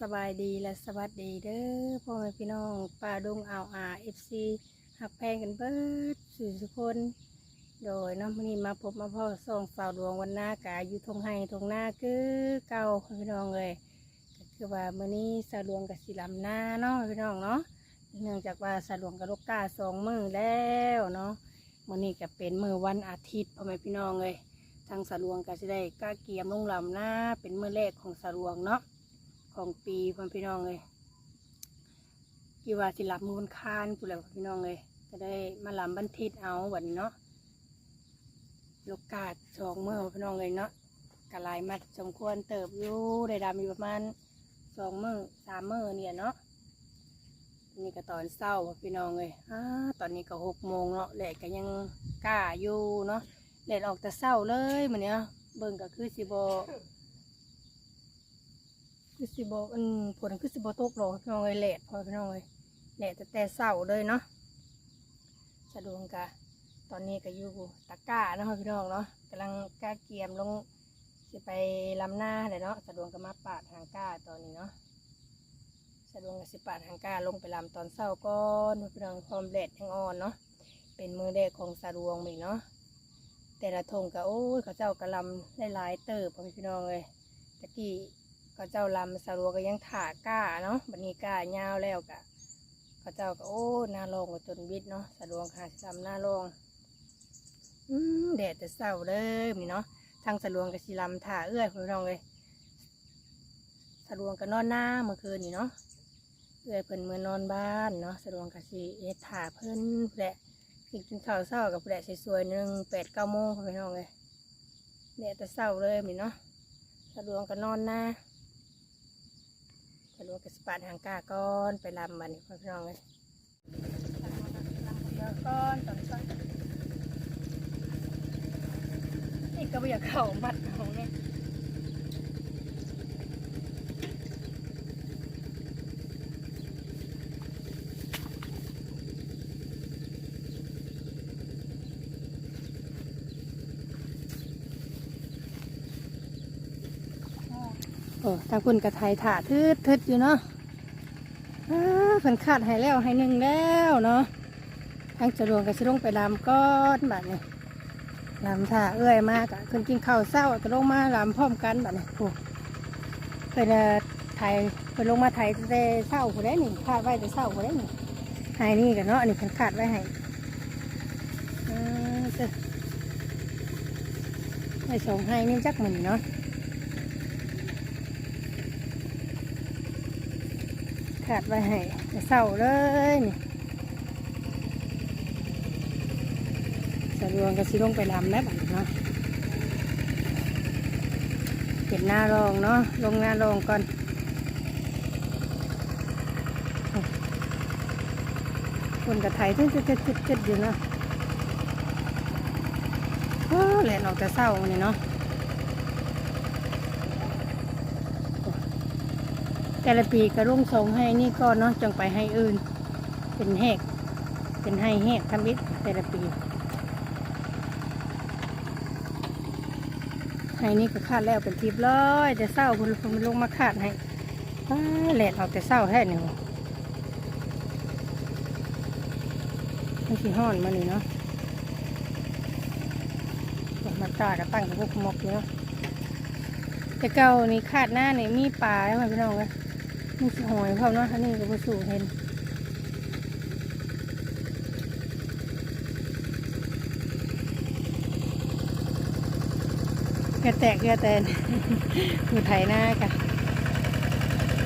สบายดีและสวัสดีเด้อพ่อแม่พี่น้องป่าดงอ่าวอาเอฟซีหักแพงกันเบิดสื่อสุคน โดยเน้องพนี้มาพบมาพ่อส่องฝ่าวดวงวันหน้ากาอยู่ทงไห้ทงหน้าคือเก่าพี่น้องเลยก็คือว่ามื้อนี้สะดวงกับสีลำหน้าเนาะพี่น้องเนาะเนื่องจากว่าสะดวงกับลูกกาสองมือแล้วเนาะมื้อนี้ก็เป็นมือวันอาทิตย์พ่อแม่พี่น้องเลยทางสะดวงก็จะได้ก้าเกียมลงลำหน้าเป็นมือแรกของสะดวงเนาะ ของปีพ่อพี่น้องเลยกี่ว่าสิรับมูลคานกูแล้วพี่น้องเลยจะได้มาลำบันทิตเอาวันเนาะลูกกาดสองเมื่อพี่น้องเลยเนาะกระลายมาสมควรเติบอยู่ได้ดำอยู่ประมาณสองมือสามมือเนี่ยเนาะนี่ก็ตอนเศร้าพี่น้องเลยอ่าตอนนี้ก็หกโมงเนาะแหละก็ยังกล้าอยู่เนาะแดดออกแต่เศร้าเลยมันเนี้ยเบิ่งก็คือสิบ คือสิบอันผลคือสิบตกหรอกพี่น้องเลยแหลดพอพี่น้องเลยแหลดแต่แต่เศร้าเลยเนาะสะดวกกะตอนนี้ก็อยู่ตะก้าเนาะพี่น้องเนาะกำลังก้าเกียมลงสิไปลำหน้าเลยเนาะสะดวกก็มาปาดหางก้าตอนนี้เนาะสะดวกก็สิปาดหางก้าลงไปลำตอนเศร้าก่อนพี่น้องพร้อมแดดแห้งอ่อนเนาะเป็นมือแรกของสะดวกมีเนาะแต่ละทงก็โอ้ยเขาเจ้ากระลำได้หลายเติบพอพี่น้องเลยตะกี้ เขาเจ้าลำสรัวก็ยังถาก้าเนาะบันนี้ก้ายาวแล้วกะเขาเจ้าก็โอ้หน้าลองก็จนวิทเนาะสะดวกค่ะลำหน้าลองอืมแดดจะเศร้าเลยมีเนาะทางสะดวกกับสีลำถ่าเอื้อยพี่น้องเลยสะดวกก็นอนหน้าเมื่อคืนนี่เนาะเอื้อยเพิ่นเมื่อนอนบ้านเนาะสะดวกกับสีเอ็ถ่าเพิ่นแหละกินกินข้าวเศร้ากับแหละสวยๆหนึ่งแปดเก้าโมงพี่น้องเลยแดดจะเศร้าเลยมีเนาะสะดวกก็นอนหน้า ลวกกสปาทางกาก้อนไปลำมันพ่อพี่น้องเลยแล้วก้อนตอนช้อนนี่ก็ไม่อยากเข้ามัดของเนี่ย โอ้ทางคุณกระไทยถาทืดทืดอยู่เนาะเพิ่นขาดให้แล้วให้หนึ่งแล้วเนาะทางจรวงกับสิลงไปลำก้อนบัดนี้ลำท่าเอื้อยมากอะขึ้นกินข้าวเศร้าก็ลงมาลำพร้อมกันบัดนี้โอ้เพิ่นเอาไทยเพิ่นลงมาไทยแต่เศร้าผู้ใดนี่ขาดไว้แต่เศร้าผู้ใดนี่ให้นี่กันเนาะอันนี้เพิ่นขาดไว้หาเจ้าให้สองให้นี่จักมันเนาะ ขาดไว้ให้เศร้าเลยนี่สะดวงก็สิลงไปลำแล้วบัดเนาะเห็นหน้ารองเนาะลงหน้ารองก่อนคนกระไทยทึ่งจะจะจะอยู่เนาะโอ้แหละออกแต่เศร้านี่เนาะ แต่ละปีก็รุ่งทรงให้นี่ก็เนาะจังไปให้อื่น เป็นแหกเป็นให้แหกทำอิฐแต่ละปีให้นี่ก็คาดแล้วเป็นทิพย์เลยแต่เศร้าคุณคุณลงมาคาดให้แหลดออกแต่เศร้าแท้หนึ่งไม่ใช่ห้อนมานี่เนาะมาตาดตั้งกับพวกมกอยู่เนาะแต่เก่านี่คาดหน้านี่มีปลาไหมพี่น้องเลย มีสิหอยเขาเนาะอันนี้ก็บ่สูเห็นเกลือแตกเกลือแตนมือไถหน้ากะ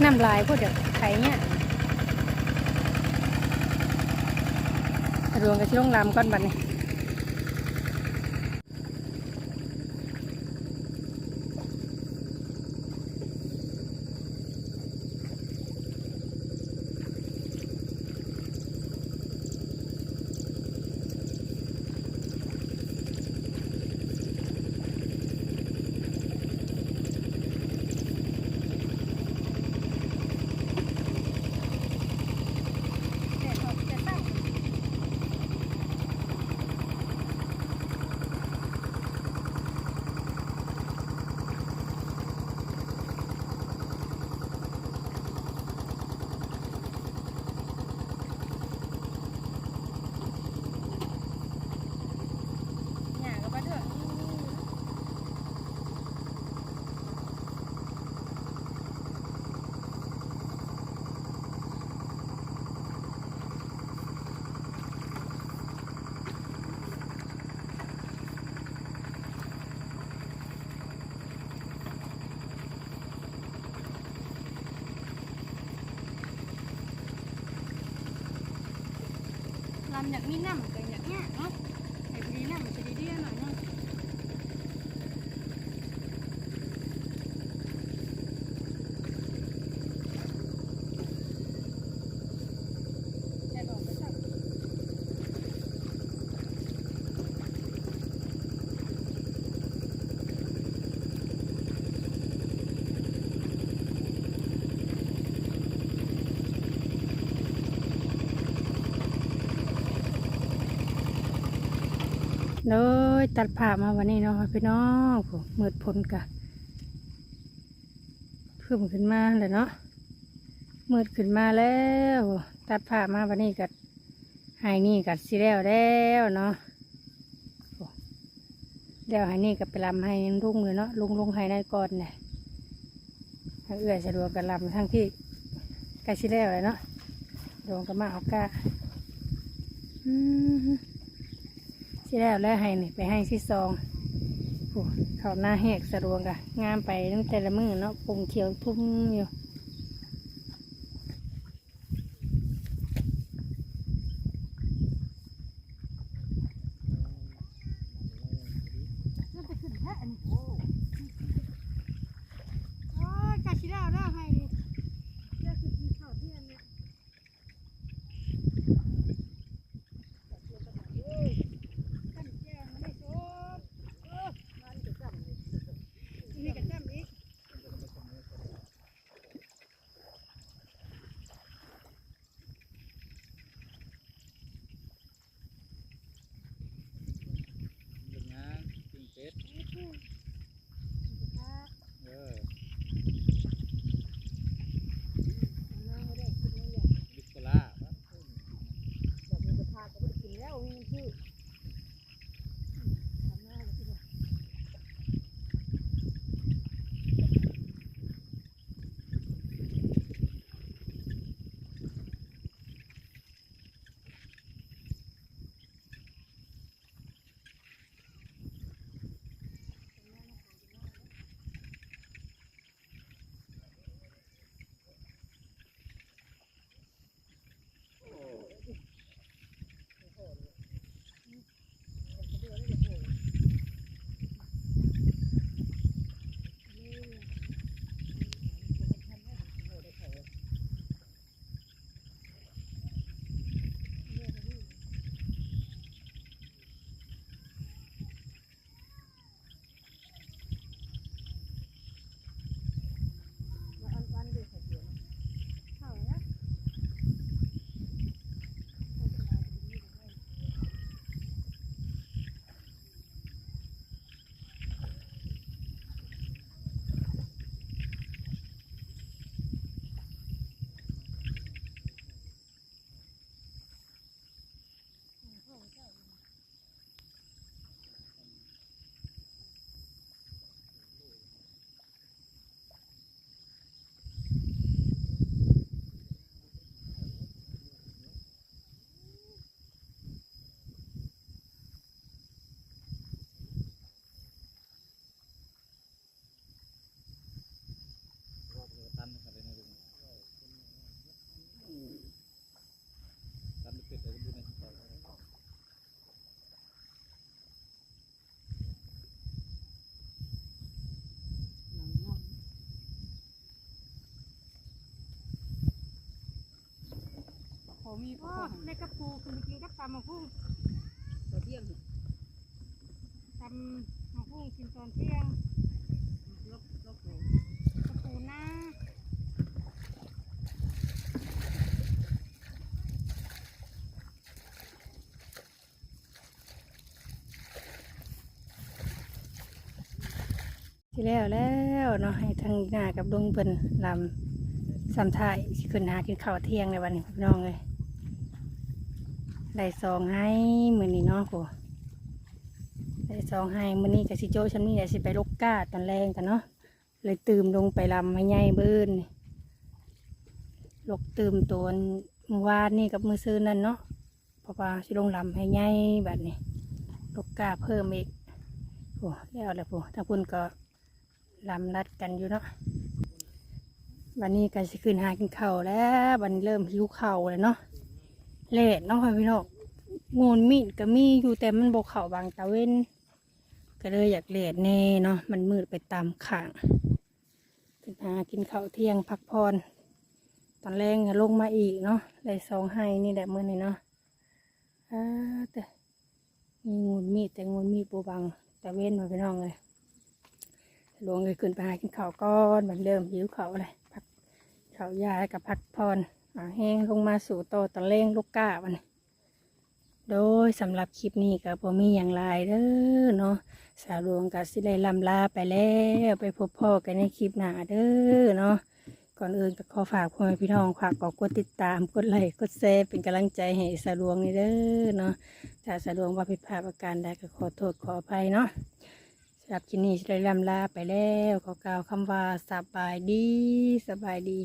น้ำลายพวกเด็กไถเนี่ยรวงกับชิลงลำก้อนบัดนี้ น้ำอยากมีน้ำเนาะไอ้พอดีน้ำมันจะดีเดียวหน่อยเนาะแต่บอกไปสั่ง เลยตัดผ่ามาวันนี้เนาะพี่น้องผมมืดพ้นกะเพิ่มขึ้นมาเลยเนาะมืดขึ้นมาแล้ว ตัดผ่ามาวันนี้กัดหายนี่กัดสิแล้วแล้วเนาะแล้วหายนี่กับไปลำให้ลุงเลยเนาะลุงลุงให้ได้ก่อนเนี่ยให้เอื้อสะดวกกับลำทั้งที่ใกล้สิแล้วเลยเนาะดวงก็มาเอากะอืม ที่แล้วแล้วให้นี่ไปให้ที่ซองเขาหน้าแหกสะดวกะงามไปตั้งแต่ละมือเนาะปุ่มเขียวทุ่มอยู่ Mm-hmm. มมีพ่อในกระปูคือเมื่อกี้ก็ตำมะพุ่งตัวเที่ยงนี่ตำมะพุ่งกินตอนเที่ยงลบลบเลยกระปูหน้าที่แล้วแล้วเนาะให้ทางหน้ากับลุงเพิ่นลำสำทายสิขึ้นหากินข้าวเที่ยงในวันนี้พี่น้องเลย ได้ซองให้มือนี้เนาะกูได้ซองให้มือนี้กับสิโจฉันนี่เดี๋ยวสิไปลกกาตอนแรงกันเนาะเลยตื่มลงไปลำให้ใหญ่เบิ้นลกตื่มตัวเมื่อวานนี่กับมือซื้อนั่นเนาะเพราะว่าสิลงลำให้ใหญ่แบบนี้ลกกาเพิ่มอีกโอ้แล้วแหละปูถ้าพุ่นก็ลำรัดกันอยู่เนาะวันนี้ก็สิขึ้นหากินข้าวแล้ววันนี้เริ่มหิวข้าวเลยเนาะ เละเนาะพี่น้องงูนมีดก็มีอยู่แต่มันบกเข่าบางตะเว้น ก็เลยอยากเลดแน่เนาะมันมืดไปตามข่างขึ้นหากินข้าวเที่ยงพักผ่อนตอนแรกลงมาอีกเนาะได้สองให้นี่แหละมื่อนี้เนาะอ่าแต่มีงูนมีดแต่งูนมีดปูบังตะเว้นมาไปน้องเลยหลวงเลยขึ้นไปหากินข้าวก้อนเหมือนเดิมหิวข้าวเลยพักข้าวยากับพักผ่อน แห้งลงมาสู่โตตอนแรงลูกก้าวันโดยสำหรับคลิปนี้ก็บ่มีอย่างไรเด้อเนาะสาวหลวงก็สิได้ลำลาไปแล้วไปพบพ่อกันในคลิปหน้าเด้อเนาะก่อนอื่นก็ขอฝากพ่อแม่พี่น้องฝากกดติดตามกดไลค์กดแชร์เป็นกำลังใจให้สาวหลวงนี่เด้อเนาะถ้าสาวหลวงว่าผิดพลาดประการใดก็ขอโทษขออภัยเนาะสำหรับคลิปนี้สิได้ลำลาไปแล้วขอกล่าวคำว่าสบายดีสบายดี